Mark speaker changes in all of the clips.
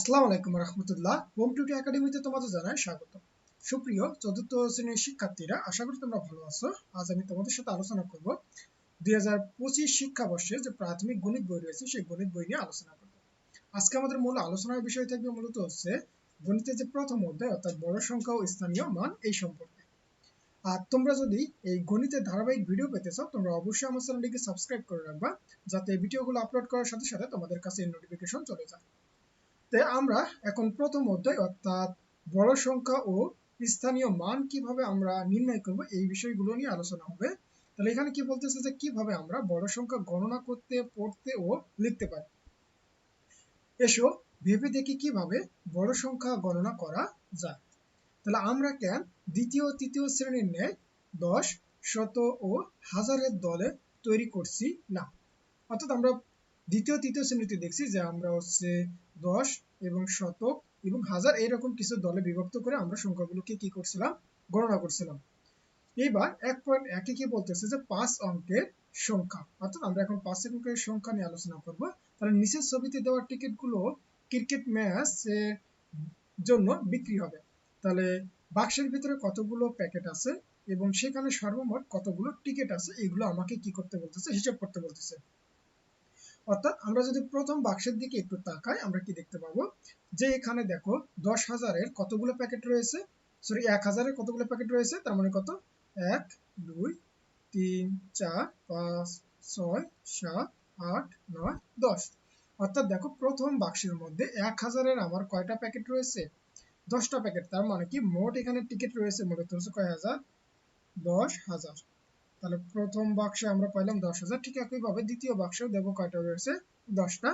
Speaker 1: আসসালামু আলাইকুম রহমতুল্লাহ হোম টিউটি একাডেমিতে তোমাদের জানাই স্বাগত সুপ্রিয় চতুর্থ শ্রেণীর শিক্ষার্থীরা আশা করি তোমরা ভালো আছো আজ আমি তোমাদের সাথে আলোচনা করব দুই হাজার পঁচিশ শিক্ষাবর্ষে যে প্রাথমিক গণিত বই রয়েছে সেই গণিত বই নিয়ে আলোচনা করব আজকে আমাদের মূল আলোচনার বিষয় থাকবে মূলত হচ্ছে গণিতের যে প্রথম অধ্যায় অর্থাৎ বড় সংখ্যা ও স্থানীয় মান এই সম্পর্কে আর তোমরা যদি এই গণিতের ধারাবাহিক ভিডিও পেতে চাও তোমরা অবশ্যই আমার চ্যানেলটিকে সাবস্ক্রাইব করে রাখবা যাতে ভিডিওগুলো আপলোড করার সাথে সাথে তোমাদের কাছে নোটিফিকেশন চলে যায় তাই আমরা এখন প্রথম অধ্যায় অর্থাৎ বড় সংখ্যা ও স্থানীয় মান কিভাবে আমরা নির্ণয় করব এই বিষয়গুলো নিয়ে আলোচনা হবে তাহলে এখানে কি বলতেছে যে কিভাবে আমরা বড় সংখ্যা গণনা করতে পড়তে ও লিখতে পারি এসো ভেবে দেখি কিভাবে বড় সংখ্যা গণনা করা যায় তাহলে আমরা কেন দ্বিতীয় তৃতীয় শ্রেণীর ন্যায় দশ শত ও হাজারের দলে তৈরি করছি না অর্থাৎ আমরা দ্বিতীয় তৃতীয় শ্রেণীতে দেখছি যে আমরা হচ্ছে দশ এবং শতক এবং হাজার এইরকম কিছু দলে বিভক্ত করে আমরা সংখ্যাগুলোকে কি করছিলাম গণনা করছিলাম এইবার এক পয়েন্ট একে কি বলতেছে যে পাঁচ অঙ্কের সংখ্যা অর্থাৎ আমরা এখন পাঁচ অঙ্কের সংখ্যা নিয়ে আলোচনা করব তাহলে নিচের ছবিতে দেওয়া টিকিট গুলো ক্রিকেট ম্যাচ এর জন্য বিক্রি হবে তাহলে বাক্সের ভিতরে কতগুলো প্যাকেট আছে এবং সেখানে সর্বমোট কতগুলো টিকিট আছে এগুলো আমাকে কি করতে বলতেছে হিসাব করতে বলতেছে অর্থাৎ আমরা যদি প্রথম বাক্সের দিকে একটু তাকাই আমরা কি দেখতে পাবো যে এখানে দেখো দশ হাজারের কতগুলো প্যাকেট রয়েছে সরি এক হাজারের কতগুলো প্যাকেট রয়েছে তার মানে কত এক দুই তিন চার পাঁচ ছয় সাত আট নয় দশ অর্থাৎ দেখো প্রথম বাক্সের মধ্যে এক হাজারের আমার কয়টা প্যাকেট রয়েছে দশটা প্যাকেট তার মানে কি মোট এখানে টিকিট রয়েছে মোট হচ্ছে কয় হাজার দশ হাজার তাহলে প্রথম বাক্সে আমরা পাইলাম দশ হাজার ঠিক একইভাবে দ্বিতীয় বাক্সে দেব কয়টা রয়েছে দশটা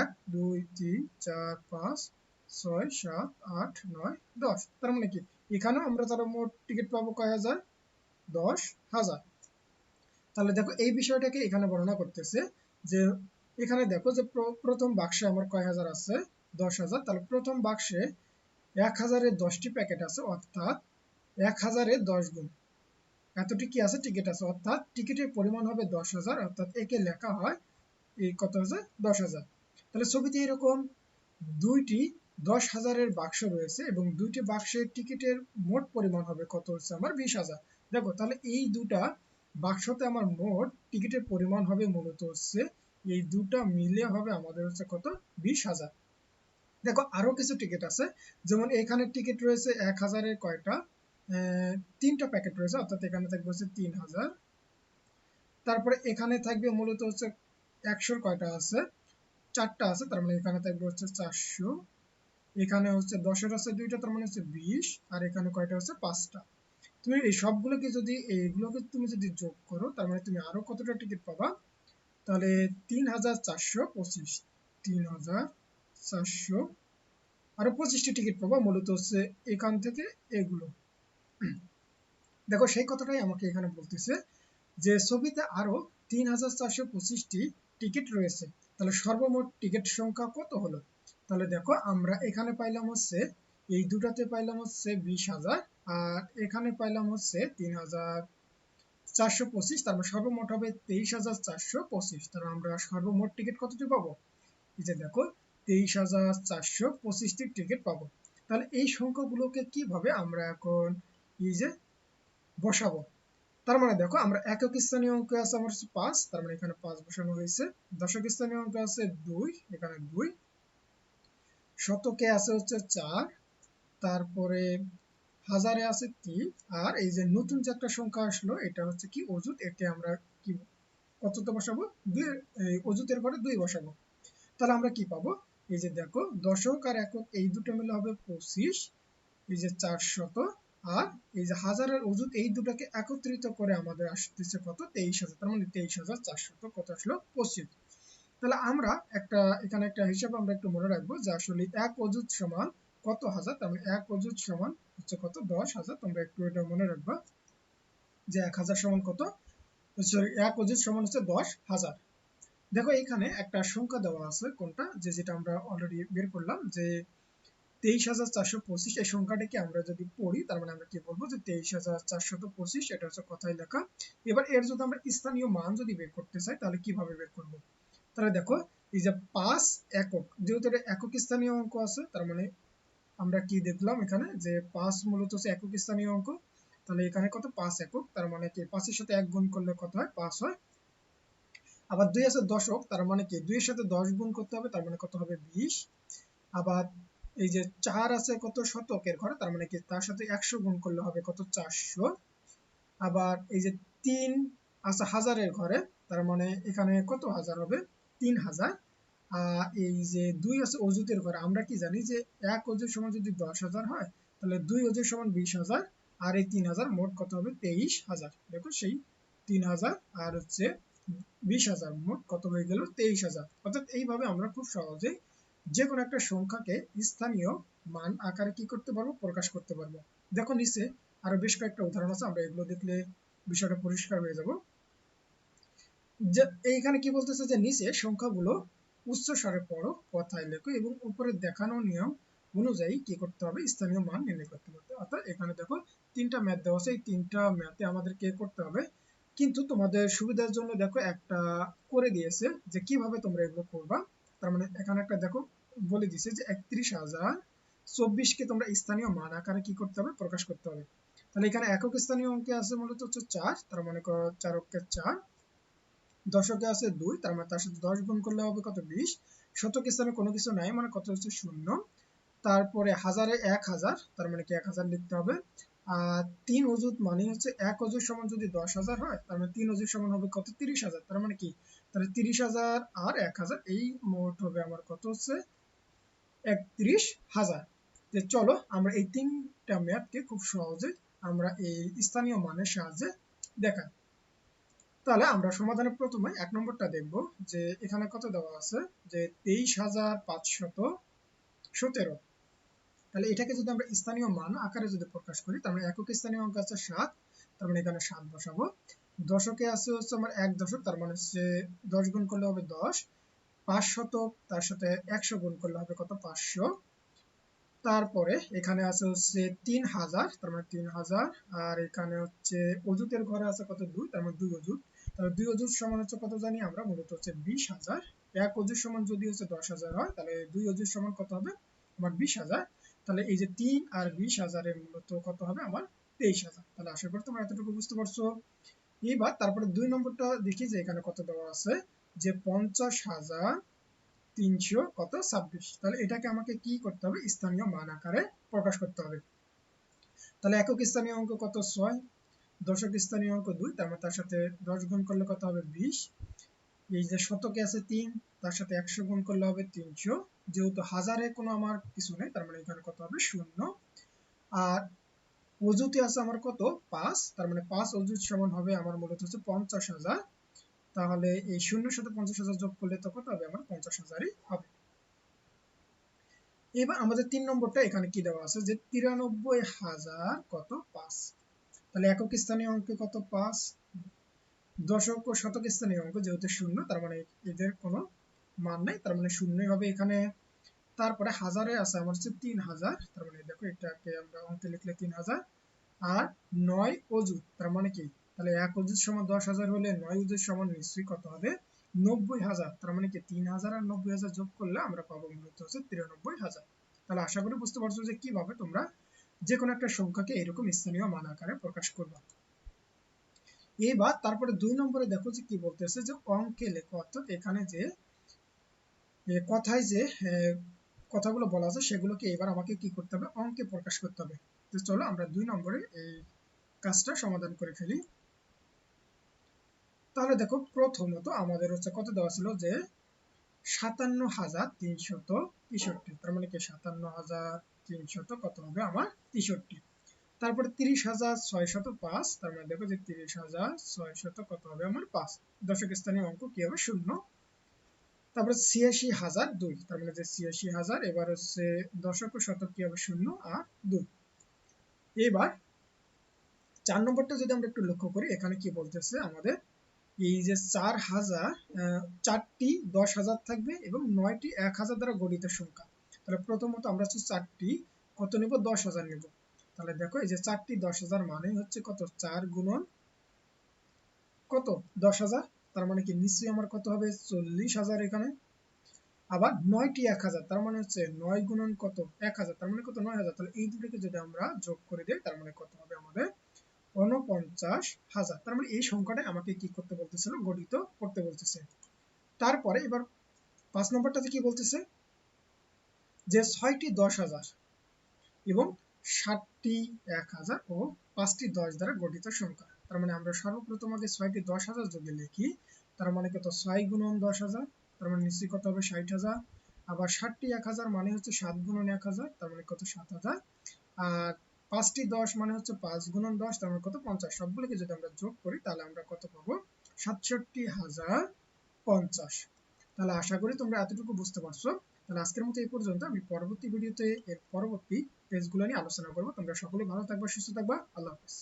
Speaker 1: এক দুই তিন চার পাঁচ ছয় সাত আট নয় দশ তার মানে কি এখানেও আমরা তারা মোট টিকিট পাবো কয় হাজার দশ হাজার তাহলে দেখো এই বিষয়টাকে এখানে বর্ণনা করতেছে যে এখানে দেখো যে প্রথম বাক্সে আমার কয় হাজার আছে দশ হাজার তাহলে প্রথম বাক্সে এক হাজারে দশটি প্যাকেট আছে অর্থাৎ এক হাজারে দশ গুণ এতটি কি আছে টিকিট আছে অর্থাৎ টিকিটের পরিমাণ হবে দশ হাজার অর্থাৎ একে লেখা হয় এই কত হাজার দশ হাজার তাহলে ছবিতে এরকম দুইটি দশ হাজারের বাক্স রয়েছে এবং দুইটি বাক্সের টিকিটের মোট পরিমাণ হবে কত হচ্ছে আমার বিশ হাজার দেখো তাহলে এই দুটা বাক্সতে আমার মোট টিকিটের পরিমাণ হবে মূলত হচ্ছে এই দুটা মিলে হবে আমাদের হচ্ছে কত বিশ হাজার দেখো আরো কিছু টিকিট আছে যেমন এখানে টিকিট রয়েছে এক হাজারের কয়টা তিনটা প্যাকেট রয়েছে অর্থাৎ এখানে থাকবে হচ্ছে তিন হাজার তারপরে এখানে থাকবে মূলত হচ্ছে একশোর কয়টা আছে চারটা আছে তার মানে এখানে থাকবে হচ্ছে চারশো এখানে হচ্ছে দশের আছে দুইটা তার মানে হচ্ছে বিশ আর এখানে কয়টা হচ্ছে পাঁচটা তুমি এই সবগুলোকে যদি এইগুলোকে তুমি যদি যোগ করো তার মানে তুমি আরো কতটা টিকিট পাবা তাহলে তিন হাজার চারশো পঁচিশ তিন হাজার চারশো আরো পঁচিশটি টিকিট পাবা মূলত হচ্ছে এখান থেকে এগুলো দেখো সেই কথাটাই আমাকে এখানে বলতেছে যে ছবিতে আরো তিন হাজার চারশো পঁচিশটি টিকিট রয়েছে তাহলে সর্বমোট টিকিট সংখ্যা কত হলো তাহলে দেখো আমরা এখানে পাইলাম হচ্ছে এই দুটাতে পাইলাম হচ্ছে বিশ হাজার আর এখানে পাইলাম হচ্ছে তিন হাজার চারশো পঁচিশ তার মানে সর্বমোট হবে তেইশ হাজার চারশো পঁচিশ তাহলে আমরা সর্বমোট টিকিট কতটি পাবো এই যে দেখো তেইশ হাজার চারশো পঁচিশটি টিকিট পাবো তাহলে এই সংখ্যাগুলোকে কিভাবে আমরা এখন ইউজে বসাবো তার মানে দেখো আমরা একক স্থানীয় অঙ্ক আছে আমার পাঁচ তার মানে এখানে পাঁচ বসানো হয়েছে দশক স্থানীয় অঙ্ক আছে দুই এখানে দুই শতকে আছে হচ্ছে চার তারপরে হাজারে আছে তিন আর এই যে নতুন যে একটা সংখ্যা আসলো এটা হচ্ছে কি অজুত এতে আমরা কি কততে বসাবো দুই অজুতের পরে দুই বসাবো তাহলে আমরা কি পাবো এই যে দেখো দশক আর একক এই দুটো মিলে হবে পঁচিশ এই যে চার শত আর এই যে হাজারের ওজুদ এই দুটাকে একত্রিত করে আমাদের আসতেছে কত তেইশ হাজার তার মানে তেইশ হাজার চারশো তো কত আসলো পঁচিশ তাহলে আমরা একটা এখানে একটা হিসাব আমরা একটু মনে রাখবো যে আসলে এক অজুদ সমান কত হাজার তার মানে এক অজুদ সমান হচ্ছে কত দশ হাজার তোমরা একটু এটা মনে রাখবা যে এক হাজার সমান কত সরি এক অজুদ সমান হচ্ছে দশ হাজার দেখো এখানে একটা সংখ্যা দেওয়া আছে কোনটা যে যেটা আমরা অলরেডি বের করলাম যে তেইশ হাজার চারশো পঁচিশ এই সংখ্যাটিকে আমরা যদি পড়ি তার মানে আমরা কি বলবো যে তেইশ হাজার চারশত পঁচিশ এটা হচ্ছে কথাই লেখা এবার এর যদি আমরা স্থানীয় মান যদি বের করতে চাই তাহলে কিভাবে বের করব তাহলে দেখো এই যে পাঁচ একক যেহেতু এটা একক স্থানীয় অঙ্ক আছে তার মানে আমরা কি দেখলাম এখানে যে পাঁচ মূলত হচ্ছে একক স্থানীয় অঙ্ক তাহলে এখানে কত পাঁচ একক তার মানে কি পাঁচের সাথে এক গুণ করলে কত হয় পাঁচ হয় আবার দুই আছে দশক তার মানে কি দুইয়ের সাথে দশ গুণ করতে হবে তার মানে কত হবে বিশ আবার এই যে চার আছে কত শতকের ঘরে তার মানে কি তার সাথে একশো গুণ করলে হবে কত চারশো আবার এই যে তিন আছে হাজারের ঘরে তার মানে এখানে কত হাজার হবে তিন হাজার আর এই যে দুই আছে অজুতের ঘরে আমরা কি জানি যে এক অজুর সমান যদি দশ হাজার হয় তাহলে দুই অজুর সমান বিশ হাজার আর এই তিন হাজার মোট কত হবে তেইশ হাজার দেখো সেই তিন হাজার আর হচ্ছে বিশ হাজার মোট কত হয়ে গেল তেইশ হাজার অর্থাৎ এইভাবে আমরা খুব সহজেই যে কোনো একটা সংখ্যাকে স্থানীয় মান আকারে কি করতে পারবো প্রকাশ করতে পারবো দেখো নিচে আরো বেশ কয়েকটা উদাহরণ আছে আমরা এগুলো দেখলে বিষয়টা পরিষ্কার হয়ে যাব এইখানে কি বলতেছে যে নিচে সংখ্যাগুলো উচ্চ স্বরে পড়ো কথায় লেখো এবং উপরে দেখানো নিয়ম অনুযায়ী কি করতে হবে স্থানীয় মান নির্ণয় করতে হবে অর্থাৎ এখানে দেখো তিনটা ম্যাথ দেওয়া আছে এই তিনটা ম্যাথে আমাদের কে করতে হবে কিন্তু তোমাদের সুবিধার জন্য দেখো একটা করে দিয়েছে যে কিভাবে তোমরা এগুলো করবা তার মানে এখানে একটা দেখো বলে দিছে যে একত্রিশ হাজার চব্বিশকে তোমরা স্থানীয় মান আকারে কি করতে হবে প্রকাশ করতে হবে তাহলে এখানে একক স্থানীয় অঙ্কে আছে মূলত হচ্ছে চার তার মনে করো চার অঙ্কের চার দশকে আছে দুই তার মানে তার সাথে দশ গুণ করলে হবে কত বিশ শতক স্থানে কোনো কিছু নাই মানে কত হচ্ছে শূন্য তারপরে হাজারে এক হাজার তার মানে কি এক হাজার লিখতে হবে আর তিন অজুত মানে হচ্ছে এক অজুর সমান যদি দশ হাজার হয় তার মানে তিন অজুর সমান হবে কত তিরিশ হাজার তার মানে কি তাহলে তিরিশ হাজার আর এক হাজার এই মোট হবে আমার কত হচ্ছে একত্রিশ হাজার যে চলো আমরা এই তিনটা ম্যাপকে খুব সহজে আমরা এই স্থানীয় মানের সাহায্যে দেখাই তাহলে আমরা সমাধানে প্রথমে এক নম্বরটা দেখব যে এখানে কত দেওয়া আছে যে তেইশ হাজার পাঁচশত সতেরো তাহলে এটাকে যদি আমরা স্থানীয় মান আকারে যদি প্রকাশ করি তার মানে একক স্থানীয় অঙ্ক আছে সাত তার মানে এখানে সাত বসাবো দশকে আছে হচ্ছে আমার এক দশক তার মানে হচ্ছে দশ গুণ করলে হবে দশ 500 তার সাথে 100 গুণ করলে হবে কত 500 তারপরে এখানে আছে হচ্ছে 3000 তার মানে 3000 আর এখানে হচ্ছে ওজুতের ঘরে আছে কত 2 তার মানে 2 অজুত তাহলে 2 অজুত সমান হচ্ছে কত জানি আমরা মূলত হচ্ছে 20000 হাজার এক অজুত সমান যদি হচ্ছে 10000 হয় তাহলে 2 অজুত সমান কত হবে আমার 20000 তাহলে এই যে 3 আর 20000 এর মূলত কত হবে আমার 23000 তাহলে আশা করি তোমরা এতটুকু বুঝতে পারছো এবার তারপরে দুই নম্বরটা দেখি যে এখানে কত দেওয়া আছে যে পঞ্চাশ হাজার তিনশো কত ছাব্বিশ তাহলে এটাকে আমাকে কি করতে হবে স্থানীয় মান আকারে প্রকাশ করতে হবে তাহলে একক স্থানীয় অঙ্ক কত ছয় দশক স্থানীয় অঙ্ক দুই তার মানে তার সাথে দশ গুণ করলে কত হবে বিশ এই যে শতকে আছে তিন তার সাথে একশো গুণ করলে হবে তিনশো যেহেতু হাজারে কোনো আমার কিছু নেই তার মানে এখানে কত হবে শূন্য আর অজুতে আছে আমার কত পাঁচ তার মানে পাঁচ অজুত সমান হবে আমার মূলত হচ্ছে পঞ্চাশ হাজার তাহলে এই শূন্য সাথে পঞ্চাশ হাজার যোগ করলে তো কত হবে আমার পঞ্চাশ হাজারই হবে এবার আমাদের তিন নম্বরটা এখানে কি দেওয়া আছে যে তিরানব্বই হাজার কত পাস তাহলে একক স্থানীয় অঙ্কে কত পাস দশক ও শতক স্থানীয় অঙ্ক যেহেতু শূন্য তার মানে এদের কোনো মান নাই তার মানে শূন্যই হবে এখানে তারপরে হাজারে আছে আমার হচ্ছে তিন হাজার তার মানে দেখো এটাকে আমরা অঙ্কে লিখলে তিন হাজার আর নয় অজু তার মানে কি তাহলে এক অজুত সমান দশ হাজার হলে নয় অজুত সমান নিশ্চয়ই কত হবে নব্বই হাজার তার মানে কি তিন হাজার আর নব্বই হাজার যোগ করলে আমরা পাবো মূলত হচ্ছে তিরানব্বই হাজার তাহলে আশা করি বুঝতে পারছো যে কিভাবে তোমরা যে কোনো একটা সংখ্যাকে এরকম স্থানীয় মান আকারে প্রকাশ করবা এবার তারপরে দুই নম্বরে দেখো যে কি বলতেছে যে অঙ্কে লেখো অর্থাৎ এখানে যে কথায় যে কথাগুলো বলা আছে সেগুলোকে এবার আমাকে কি করতে হবে অঙ্কে প্রকাশ করতে হবে তো চলো আমরা দুই নম্বরে এই কাজটা সমাধান করে ফেলি তাহলে দেখো প্রথমত আমাদের হচ্ছে কত দেওয়া ছিল যে সাতান্ন হাজার তিনশত তেষট্টি তার মানে কি সাতান্ন হাজার তিনশত কত হবে আমার তেষট্টি তারপরে তিরিশ হাজার ছয় শত পাঁচ তার মানে দেখো যে তিরিশ হাজার ছয় শত কত হবে আমার পাঁচ দশক স্থানীয় অঙ্ক কি হবে শূন্য তারপরে ছিয়াশি হাজার দুই তার মানে যে ছিয়াশি হাজার এবার হচ্ছে দশক ও শতক কি হবে শূন্য আর দুই এবার চার নম্বরটা যদি আমরা একটু লক্ষ্য করি এখানে কি বলতেছে আমাদের এই যে চার হাজার চারটি দশ হাজার থাকবে এবং নয়টি এক হাজার দ্বারা গঠিত সংখ্যা তাহলে প্রথমত আমরা হচ্ছে চারটি কত নেব দশ হাজার নেব তাহলে দেখো এই যে চারটি দশ হাজার মানে হচ্ছে কত চার গুণন কত দশ হাজার তার মানে কি নিশ্চয়ই আমার কত হবে চল্লিশ হাজার এখানে আবার নয়টি এক হাজার তার মানে হচ্ছে নয় গুণন কত এক হাজার তার মানে কত নয় হাজার তাহলে এই দুটোকে যদি আমরা যোগ করে দিই তার মানে কত হবে আমাদের উনপঞ্চাশ হাজার তার মানে এই সংখ্যাটা আমাকে কি করতে বলতেছিল গঠিত করতে বলতেছে তারপরে এবার পাঁচ নম্বরটাতে কি বলতেছে যে ছয়টি দশ হাজার এবং ষাটটি এক হাজার ও পাঁচটি দশ দ্বারা গঠিত সংখ্যা তার মানে আমরা সর্বপ্রথম আগে ছয়টি দশ হাজার লিখি তার মানে কত ছয় গুণন দশ হাজার তার মানে কত হবে ষাট হাজার আবার ষাটটি এক হাজার মানে হচ্ছে সাত গুণন এক হাজার তার মানে কত সাত হাজার আর পাঁচটি দশ মানে হচ্ছে পাঁচ গুণন দশ তার মানে কত পঞ্চাশ সবগুলোকে যদি আমরা যোগ করি তাহলে আমরা কত পাবো সাতষট্টি হাজার পঞ্চাশ তাহলে আশা করি তোমরা এতটুকু বুঝতে পারছো তাহলে আজকের মতো এই পর্যন্ত আমি পরবর্তী ভিডিওতে এর পরবর্তী পেজগুলো নিয়ে আলোচনা করবো তোমরা সকলে ভালো থাকবা সুস্থ থাকবা আল্লাহ হাফিজ